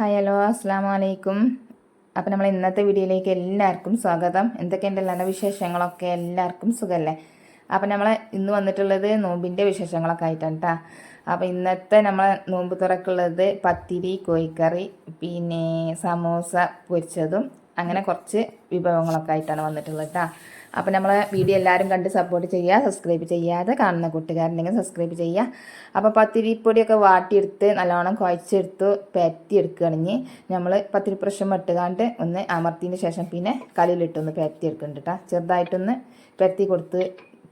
Hi hello അസ്സാം വലൈക്കും അപ്പോൾ നമ്മൾ ഇന്നത്തെ വീഡിയോയിലേക്ക് എല്ലാവർക്കും സ്വാഗതം. എന്തൊക്കെയുണ്ട് എല്ലാ വിശേഷങ്ങളൊക്കെ? എല്ലാവർക്കും സുഖമല്ലേ അപ്പോൾ നമ്മൾ ഇന്ന് വന്നിട്ടുള്ളത് നോമ്പിന്റെ വിശേഷങ്ങളൊക്കെ ആയിട്ടാണ് കേട്ടോ അപ്പോൾ ഇന്നത്തെ നമ്മൾ നോമ്പ് തുറക്കുള്ളത് പത്തിരി കോഴിക്കറി പിന്നെ സമോസ പൊരിച്ചതും അങ്ങനെ കുറച്ച് വിഭവങ്ങളൊക്കെ ആയിട്ടാണ് വന്നിട്ടുള്ളത് കേട്ടോ അപ്പം നമ്മളെ വീഡിയോ എല്ലാവരും കണ്ട് സപ്പോർട്ട് ചെയ്യുക സബ്സ്ക്രൈബ് ചെയ്യാതെ കാണുന്ന കൂട്ടുകാരുണ്ടെങ്കിൽ സബ്സ്ക്രൈബ് ചെയ്യുക. അപ്പോൾ പത്തിരിപ്പൊടിയൊക്കെ വാട്ടിയെടുത്ത് നല്ലോണം കുഴച്ചെടുത്ത് പരത്തി എടുക്കുകയാണെങ്കിൽ നമ്മൾ പത്തിരി പ്രശ്നം ഇട്ടുകാണ്ട് ഒന്ന് അമർത്തിയതിന് ശേഷം പിന്നെ കല്ലിലിട്ടൊന്ന് പരത്തി എടുക്കുന്നുണ്ട് കേട്ടോ. ചെറുതായിട്ടൊന്ന് പരത്തി കൊടുത്ത്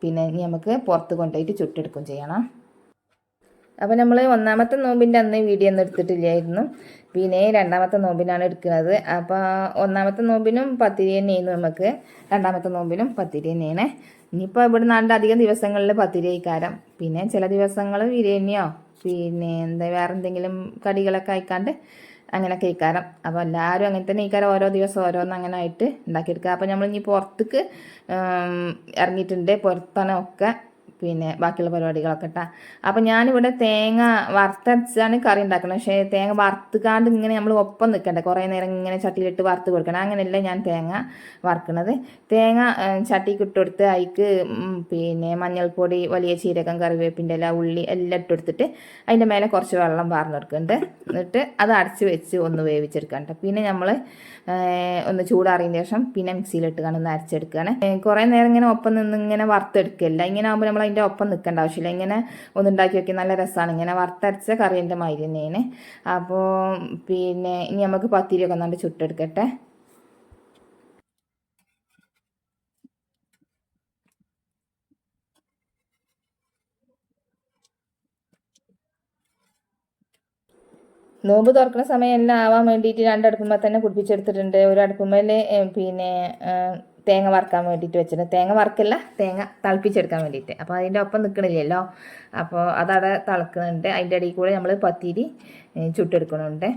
പിന്നെ ഇനി നമുക്ക് പുറത്ത് കൊണ്ടുപോയിട്ട് ചുട്ടെടുക്കും ചെയ്യണം. അപ്പോൾ നമ്മൾ ഒന്നാമത്തെ നോമ്പിന്റെ അന്ന് വീഡിയോ ഒന്നും എടുത്തിട്ടില്ലായിരുന്നു. പിന്നെ രണ്ടാമത്തെ നോമ്പിനാണ് എടുക്കുന്നത്. അപ്പോൾ ഒന്നാമത്തെ നോമ്പിനും പത്തിരി തന്നെയായിരുന്നു നമുക്ക്. രണ്ടാമത്തെ നോമ്പിനും പത്തിരി തന്നെയാണ്. ഇനിയിപ്പോൾ ഇവിടെ നാണ്ട് അധികം ദിവസങ്ങളിൽ പത്തിരി കഴിക്കാരം പിന്നെ ചില ദിവസങ്ങൾ ബിരിയാണിയോ പിന്നെ എന്താ വേറെ എന്തെങ്കിലും കടികളൊക്കെ അയക്കാണ്ട് അങ്ങനെ കഴിക്കാരം അപ്പോൾ എല്ലാവരും അങ്ങനെ തന്നെ കഴിക്കാരം ഓരോ ദിവസം ഓരോന്ന് അങ്ങനെ ആയിട്ട് ഉണ്ടാക്കിയെടുക്കുക. അപ്പോൾ നമ്മൾ ഇനി പുറത്തേക്ക് ഇറങ്ങിയിട്ടുണ്ട്. പുറത്താണ് ഒക്കെ പിന്നെ ബാക്കിയുള്ള പരിപാടികളൊക്കെ ഇട്ടാ. അപ്പം ഞാനിവിടെ തേങ്ങ വറുത്തരച്ചാണ് കറി ഉണ്ടാക്കുന്നത് പക്ഷേ തേങ്ങ വറുത്തുകാണ്ട് ഇങ്ങനെ നമ്മൾ ഒപ്പം നിൽക്കണ്ടേ കുറേ നേരം ഇങ്ങനെ ചട്ടിയിലിട്ട് വറുത്ത് കൊടുക്കണം. അങ്ങനെയല്ല ഞാൻ തേങ്ങ വറുക്കണത്. തേങ്ങ ചട്ടിക്ക് ഇട്ടുകൊടുത്ത് അതിക്ക് പിന്നെ മഞ്ഞൾപ്പൊടി വലിയ ചീരകം കറിവേപ്പിന്റെ എല്ലാം ഉള്ളി എല്ലാം ഇട്ട് കൊടുത്തിട്ട് അതിന്റെ മേലെ കുറച്ച് വെള്ളം വാർന്നു പാർന്നെടുക്കുന്നുണ്ട് എന്നിട്ട് അത് അടച്ച് വെച്ച് ഒന്ന് വേവിച്ചെടുക്കണ്ട. പിന്നെ നമ്മൾ ഒന്ന് ചൂടാറിയതിന് ശേഷം പിന്നെ മിക്സിയിലിട്ട് കാണുന്ന അരച്ചെടുക്കുകയാണ് കുറേ നേരം ഇങ്ങനെ ഒപ്പം നിന്ന് ഇങ്ങനെ വറുത്തെടുക്കില്ല. ഇങ്ങനെ ആകുമ്പോൾ നമ്മൾ അതിന്റെ ഒപ്പം നിൽക്കേണ്ട ആവശ്യമില്ല. ഇങ്ങനെ ഒന്ന് ഉണ്ടാക്കി വെക്കി നല്ല രസമാണ് ഇങ്ങനെ വറുത്തരച്ച കറിന്റെ മാതിരി തന്നെയാണ്. അപ്പോൾ പിന്നെ ഇനി നമുക്ക് പത്തിരിയൊക്കെ ഒന്നാണ്ട് ചുട്ടെടുക്കട്ടെ. നോമ്പ് തുറക്കുന്ന സമയം എല്ലാം ആവാൻ വേണ്ടിയിട്ട് രണ്ടടുപ്പുമ്പോൾ തന്നെ കുടിപ്പിച്ചെടുത്തിട്ടുണ്ട്. ഒരു അടുപ്പുമ്മേൽ പിന്നെ തേങ്ങ വറുക്കാൻ വേണ്ടിയിട്ട് വെച്ചിട്ടുണ്ട് തേങ്ങ വറുക്കില്ല തേങ്ങ തിളപ്പിച്ചെടുക്കാൻ വേണ്ടിയിട്ട്. അപ്പോൾ അതിന്റെ ഒപ്പം നിൽക്കണില്ലല്ലോ അപ്പോൾ അതവിടെ തിളക്കുന്നുണ്ട്. അതിന്റെ ഇടയിൽ കൂടെ നമ്മൾ പത്തിരി ചുട്ടെടുക്കണുണ്ട്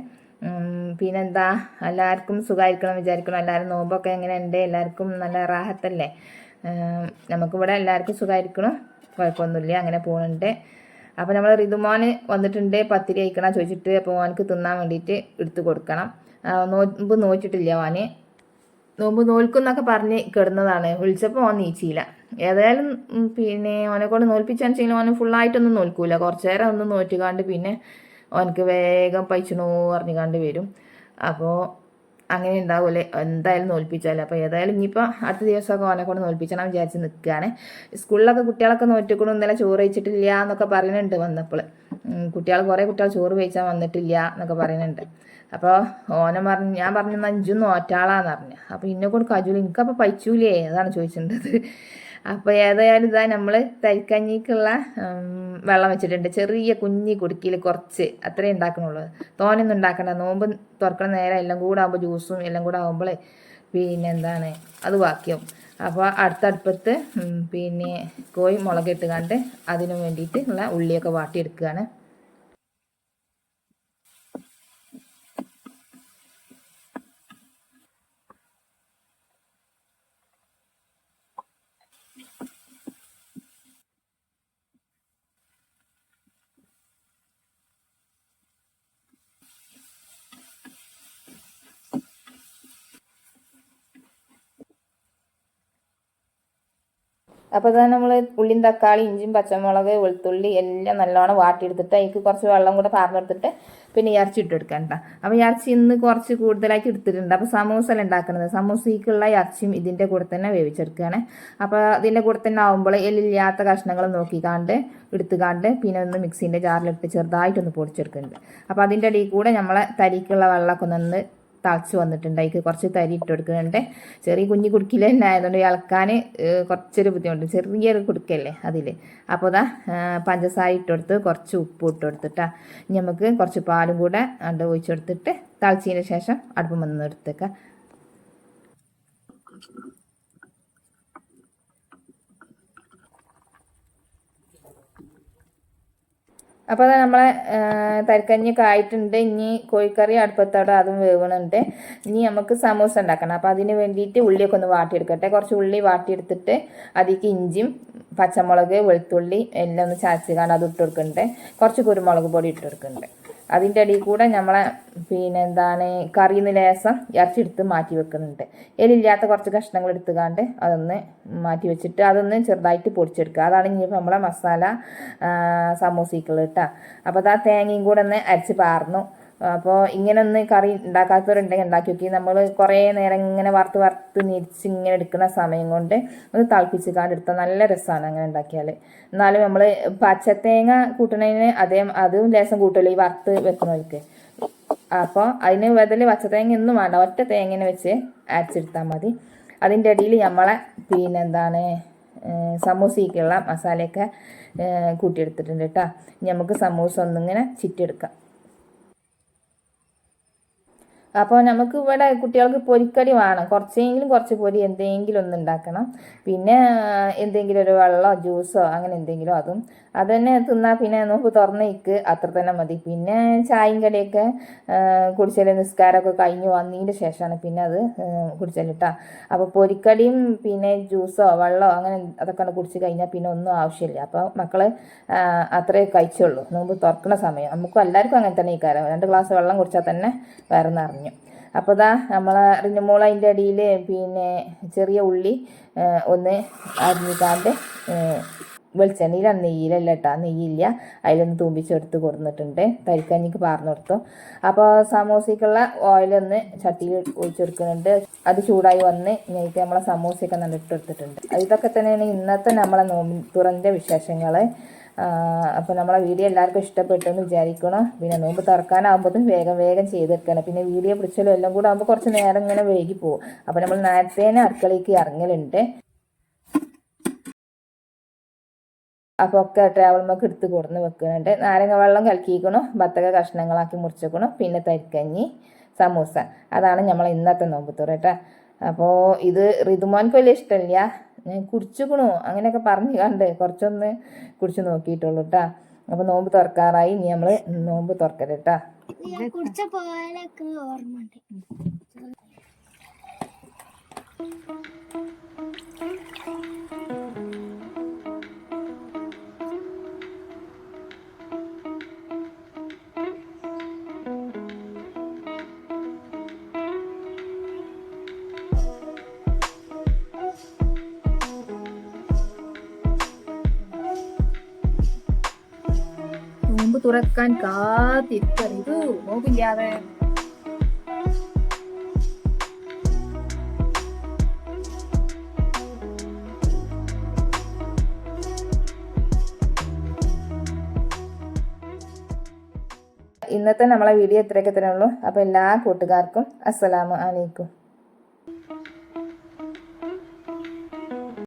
പിന്നെന്താ? എല്ലാവർക്കും സുഖമായിരിക്കണം വിചാരിക്കണം എല്ലാവരും നോമ്പൊക്കെ എങ്ങനെയുണ്ട്? എല്ലാവർക്കും നല്ല റാഹത്തല്ലേ? നമുക്കിവിടെ എല്ലാവർക്കും സുഖമായിരിക്കണം. കുഴപ്പമൊന്നുമില്ല. അങ്ങനെ പോകുന്നുണ്ട് അപ്പോൾ നമ്മൾ ഋതുമോന് വന്നിട്ടുണ്ട്. പത്തിരി കഴിക്കണം ചോദിച്ചിട്ട്. അപ്പോൾ മോനക്ക് തിന്നാൻ വേണ്ടിയിട്ട് എടുത്ത് കൊടുക്കണം. നോമ്പ് നോച്ചിട്ടില്ല മോന്. നോമ്പ് നോൽക്കുന്നൊക്കെ പറഞ്ഞ് കിടന്നതാണ്. വിളിച്ചപ്പോൾ ഓൻ നീച്ചിയില്ല ഏതായാലും പിന്നെ ഓനെ കൊണ്ട് നോൽപ്പിച്ചാന്ന് വെച്ചെങ്കിൽ ഓന് ഫുള്ളായിട്ടൊന്നും നോൽക്കൂല. കുറച്ചു നേരം ഒന്ന് നോറ്റുകാണ്ട് പിന്നെ ഓനക്ക് വേഗം പൈച്ചണോ പറഞ്ഞുകാണ്ട് വരും. അപ്പോൾ അങ്ങനെ ഉണ്ടാവില്ലേ എന്തായാലും നോൽപ്പിച്ചാലും. അപ്പോൾ ഏതായാലും ഇനിയിപ്പോൾ അടുത്ത ദിവസമൊക്കെ ഓനെ കൊണ്ട് നോൽപ്പിച്ചണം വിചാരിച്ച് നിൽക്കുകയാണ് സ്കൂളിലൊക്കെ കുട്ടികളൊക്കെ നോറ്റിക്കണം. ഇന്നലെ ചോറ് വെച്ചിട്ടില്ല എന്നൊക്കെ പറയുന്നുണ്ട് വന്നപ്പോൾ കുട്ടികൾ കുറേ കുട്ടികൾ ചോറ് വെച്ചാൽ വന്നിട്ടില്ല എന്നൊക്കെ പറയുന്നുണ്ട് അപ്പോൾ ഓനെ പറഞ്ഞു ഞാൻ പറഞ്ഞു അഞ്ചും നോറ്റാളാന്ന് പറഞ്ഞു. അപ്പോൾ ഇന്നെ കൊണ്ട് കജൂല. എനിക്കപ്പോൾ പൈച്ചൂലേ അതാണ് ചോദിച്ചിട്ടുണ്ടത്. അപ്പോൾ ഏതായാലും ഇതാ നമ്മൾ തരിക്കഞ്ഞിക്കുള്ള വെള്ളം വെച്ചിട്ടുണ്ട്. ചെറിയ കുഞ്ഞി കുടുക്കിയിൽ കുറച്ച് അത്രേ ഉണ്ടാക്കണുള്ളൂ തോനൊന്നും ഉണ്ടാക്കണ്ട നോമ്പ് തുറക്കണ നേരം എല്ലാം കൂടെ ആകുമ്പോൾ ജ്യൂസും എല്ലാം കൂടെ ആകുമ്പോൾ പിന്നെ എന്താണ് അത് ബാക്കിയാവും. അപ്പോൾ അടുത്തടുപ്പത്ത് പിന്നെ കോഴി മുളകിട്ട് കണ്ട് അതിനു വേണ്ടിയിട്ട് ഉള്ള ഉള്ളിയൊക്കെ വാട്ടിയെടുക്കുകയാണ് അപ്പോൾ ഇതാ നമ്മൾ ഉള്ളിയും തക്കാളി ഇഞ്ചിയും പച്ചമുളക് വെളുത്തുള്ളി എല്ലാം നല്ലോണം വാട്ടിയെടുത്തിട്ട് അതിക്ക് കുറച്ച് വെള്ളം കൂടെ പാർന്നെടുത്തിട്ട് പിന്നെ ഇറച്ചി ഇട്ടെടുക്കണ്ട അപ്പോൾ ഇറച്ചി ഇന്ന് കുറച്ച് കൂടുതലായിട്ട് എടുത്തിട്ടുണ്ട്. അപ്പോൾ സമൂസ എല്ലാം ഉണ്ടാക്കുന്നത് സമൂസയ്ക്കുള്ള ഇറച്ചിയും ഇതിന്റെ കൂടെ തന്നെ വേവിച്ചെടുക്കുകയാണ് അപ്പോൾ ഇതിന്റെ കൂടെ തന്നെ ആകുമ്പോൾ എല്ലില്ലാത്ത കഷ്ണങ്ങൾ നോക്കിക്കാണ്ട് എടുത്തുകാണ്ട് പിന്നെ ഒന്ന് മിക്സിന്റെ ജാറിലിട്ട് ചെറുതായിട്ടൊന്ന് പൊടിച്ചെടുക്കുന്നുണ്ട്. അപ്പോൾ അതിന്റെ ഇടയിൽ കൂടെ നമ്മളെ തരിക്കുള്ള വെള്ളമൊക്കെ ഒന്ന് തിളച്ച് വന്നിട്ടുണ്ട്. അതിക്ക് കുറച്ച് തരി ഇട്ട് കൊടുക്കുന്നുണ്ട്. ചെറിയ കുഞ്ഞു കുടുക്കിൽ തന്നെ ആയതുകൊണ്ട് ഇളക്കാൻ കുറച്ചൊരു ബുദ്ധിമുട്ട് ചെറിയൊരു കുടുക്കല്ലേ അതിൽ അപ്പോൾ ഇതാ പഞ്ചസാര ഇട്ട് കൊടുത്ത് കുറച്ച് ഉപ്പ് ഇട്ട് കൊടുത്തിട്ടാ. ഇനി നമുക്ക് കുറച്ച് പാലും കൂടെ അണ്ട് ഒഴിച്ചെടുത്തിട്ട് തളച്ചതിന് ശേഷം അടുപ്പം വന്ന് എടുത്തേക്കാം അപ്പോൾ അത് നമ്മളെ തരിക്കഞ്ഞൊക്കെ ആയിട്ടുണ്ട്. ഇനി കോഴിക്കറി അടുപ്പത്തോടെ അതും വേവണുണ്ട്. ഇനി നമുക്ക് സമൂസ ഉണ്ടാക്കണം. അപ്പോൾ അതിന് വേണ്ടിയിട്ട് ഉള്ളിയൊക്കെ ഒന്ന് വാട്ടിയെടുക്കട്ടെ. കുറച്ച് ഉള്ളി വാട്ടിയെടുത്തിട്ട് അതിലേക്ക് ഇഞ്ചിയും പച്ചമുളക് വെളുത്തുള്ളി എല്ലാം ഒന്ന് ചാച്ചിക്കാണ്ട് അത് ഇട്ട് കുറച്ച് കുരുമുളക് പൊടി ഇട്ട് അതിന്റെ അടിയിൽ കൂടെ നമ്മളെ പിന്നെ എന്താണ് കറിന്ന് ലേസം ഇറച്ചെടുത്ത് മാറ്റി വെക്കുന്നുണ്ട്. എലില്ലാത്ത കുറച്ച് കഷ്ണങ്ങൾ എടുത്തുകാണ്ട് അതൊന്ന് മാറ്റി വെച്ചിട്ട് അതൊന്ന് ചെറുതായിട്ട് പൊടിച്ചെടുക്കുക. അതാണ് ഇനിയിപ്പോൾ നമ്മളെ മസാല സമൂസിക്കുകൾ കേട്ടോ അപ്പോൾ അത് ആ തേങ്ങയും കൂടെ ഒന്ന് അരച്ച് പാർന്നു. അപ്പോൾ ഇങ്ങനെ ഒന്ന് കറി ഉണ്ടാക്കാത്തവരുണ്ടെങ്കിൽ ഉണ്ടാക്കി നോക്കി. നമ്മൾ കുറേ നേരം ഇങ്ങനെ വറുത്ത് വറുത്ത് നിരിച്ച് ഇങ്ങനെ എടുക്കുന്ന സമയം കൊണ്ട് ഒന്ന് തിളപ്പിച്ച് കാണ്ട് നല്ല രസമാണ് അങ്ങനെ ഉണ്ടാക്കിയാൽ എന്നാലും നമ്മൾ പച്ചത്തേങ്ങ കൂട്ടണതിന് അതേ അതും ലേസം കൂട്ടുമല്ലോ ഈ വറുത്ത് വെക്കുന്നവർക്ക് അപ്പോൾ അതിന് ബദൽ പച്ചത്തേങ്ങ ഒന്നും വേണ്ട. ഒറ്റ തേങ്ങനെ വെച്ച് അരച്ചെടുത്താൽ മതി. അതിന്റെ ഇടയിൽ നമ്മളെ പിന്നെന്താണ് സമൂസയ്ക്കുള്ള മസാലയൊക്കെ കൂട്ടിയെടുത്തിട്ടുണ്ട് കേട്ടോ നമുക്ക് സമൂസ ഒന്നിങ്ങനെ ചിറ്റെടുക്കാം അപ്പോൾ നമുക്ക് ഇവിടെ കുട്ടികൾക്ക് പൊരിക്കടി വേണം. കുറച്ചെങ്കിലും കുറച്ച് പൊരി എന്തെങ്കിലും ഒന്ന് ഉണ്ടാക്കണം. പിന്നെ എന്തെങ്കിലും ഒരു വെള്ളമോ ജ്യൂസോ അങ്ങനെ എന്തെങ്കിലും അതും. അത് തന്നെ തിന്നാൽ പിന്നെ നോക്ക്. തുറന്നേക്ക് അത്ര തന്നെ മതി. പിന്നെ ചായയും കടിയൊക്കെ കുടിച്ചാൽ നിസ്കാരമൊക്കെ കഴിഞ്ഞ് വന്നതിന് ശേഷമാണ് പിന്നെ അത് കുടിച്ചാലിട്ടാ അപ്പോൾ പൊരിക്കടിയും പിന്നെ ജ്യൂസോ വെള്ളമോ അങ്ങനെ അതൊക്കെ കുടിച്ച് കഴിഞ്ഞാൽ പിന്നെ ഒന്നും ആവശ്യമില്ല. അപ്പോൾ മക്കൾ അത്രേ കഴിച്ചുള്ളൂ. നോമ്പ് തുറക്കുന്ന സമയം. നമുക്കും എല്ലാവർക്കും അങ്ങനെ തന്നെ ഈ കാര്യം. രണ്ട് ഗ്ലാസ് വെള്ളം കുടിച്ചാൽ തന്നെ വേറെ നിറഞ്ഞു. അപ്പോൾ ദാ നമ്മളെ റിഞ്ഞുമോൾ അതിന്റെ അടിയിൽ പിന്നെ ചെറിയ ഉള്ളി ഒന്ന് അരിഞ്ഞിക്കാണ്ട് വെളിച്ചെണ്ണയിലാണ് നെയ്യിലല്ല കേട്ടോ നെയ്യില്ല. അതിലൊന്ന് തൂമ്പിച്ചെടുത്ത് കൊടുത്തിട്ടുണ്ട് തരിക്കഞ്ഞിക്ക് പാർന്നു കൊടുത്തു അപ്പോൾ സമൂസയ്ക്കുള്ള ഓയിലൊന്ന് ചട്ടിയിൽ ഒഴിച്ചെടുക്കുന്നുണ്ട്. അത് ചൂടായി വന്ന് ഞങ്ങൾക്ക് നമ്മളെ സമൂസയൊക്കെ നല്ല ഇട്ടെടുത്തിട്ടുണ്ട് ഇതൊക്കെ തന്നെയാണ് ഇന്നത്തെ നമ്മളെ നോമ്പ് തുറന്റെ വിശേഷങ്ങൾ അപ്പോൾ നമ്മളെ വീഡിയോ എല്ലാവർക്കും ഇഷ്ടപ്പെട്ടു എന്ന് വിചാരിക്കണം? പിന്നെ നോമ്പ് തുറക്കാനാകുമ്പോഴത്തും വേഗം വേഗം ചെയ്തെടുക്കണം. പിന്നെ വീഡിയോ പിടിച്ചാലും എല്ലാം കൂടെ ആകുമ്പോൾ കുറച്ച് നേരം ഇങ്ങനെ വൈകി പോകും. അപ്പോൾ നമ്മൾ നേരത്തെ തന്നെ അടുക്കളയ്ക്ക് ഇറങ്ങലുണ്ട്. അപ്പോൾ ഒക്കെ ട്രാവൽമൊക്കെ എടുത്ത് കൊടുന്ന് വെക്കുന്നുണ്ട്. നാരങ്ങ വെള്ളം കലക്കിക്കണു ബത്തക കഷ്ണങ്ങളാക്കി മുറിച്ചേക്കണം പിന്നെ തരിക്കഞ്ഞി സമൂസ. അതാണ് നമ്മൾ ഇന്നത്തെ നോമ്പ് തുറ കേട്ടോ. അപ്പോൾ ഇത് ഋതുമോൻക്ക് വലിയ ഇഷ്ടമില്ല. ഞാൻ കുടിച്ചുക്കണു. അങ്ങനെയൊക്കെ പറഞ്ഞു കണ്ട് കുറച്ചൊന്ന് കുടിച്ചു നോക്കിയിട്ടുള്ളൂ കേട്ടാ അപ്പൊ നോമ്പ് തുറക്കാറായി. ഇനി നമ്മൾ നോമ്പ് തുറക്കരുത് കേട്ടോ തുറക്കാൻ കാത്തിരിക്കരുത്. നോക്കില്ലാതെ ഇന്നത്തെ നമ്മളെ വീഡിയോ ഇത്രയൊക്കെ തന്നെ ഉള്ളൂ. അപ്പോൾ എല്ലാ കൂട്ടുകാർക്കും അസ്സലാമു അലൈക്കും.